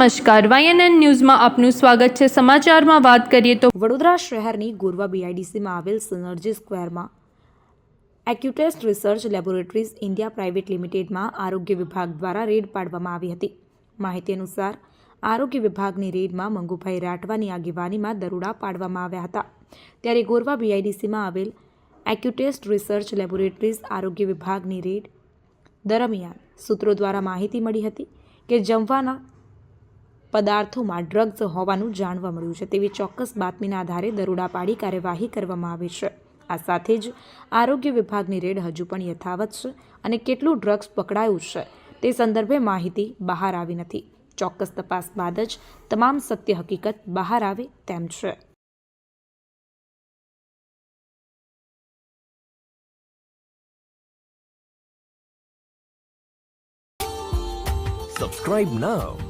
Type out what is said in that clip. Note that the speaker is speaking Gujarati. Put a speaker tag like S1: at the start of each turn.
S1: નમસ્કાર. વાયએનએન ન્યૂઝમાં આપનું સ્વાગત છે. સમાચારમાં વાત કરીએ તો
S2: વડોદરા શહેરની ગોરવા બીઆઈડીસીમાં આવેલ synergy સ્ક્વેરમાં Accutest research laboratories India private લિમિટેડમાં આરોગ્ય વિભાગ દ્વારા રેડ પાડવામાં આવી હતી. માહિતી અનુસાર, આરોગ્ય વિભાગની રેડમાં મંગુભાઈ રાઠવાની આગેવાનીમાં દરોડા પાડવામાં આવ્યા હતા. ત્યારે ગોરવા બીઆઈડીસીમાં આવેલ એક્યુટેસ્ટ રિસર્ચ લેબોરેટરીઝ આરોગ્ય વિભાગની રેડ દરમિયાન સૂત્રો દ્વારા માહિતી મળી હતી કે જમવાના પદાર્થોમાં ડ્રગ્સ હોવાનું જાણવા મળ્યું છે. તેવી ચોક્કસ બાતમીના આધારે દરોડા પાડી કાર્યવાહી કરવામાં આવી છે. આ સાથે જ આરોગ્ય વિભાગની રેડ હજુ પણ યથાવત છે અને કેટલું ડ્રગ્સ પકડાયું છે તે સંદર્ભે માહિતી બહાર આવી નથી. ચોક્કસ તપાસ બાદ જ તમામ સત્ય હકીકત બહાર આવે તેમ છે.
S3: Subscribe now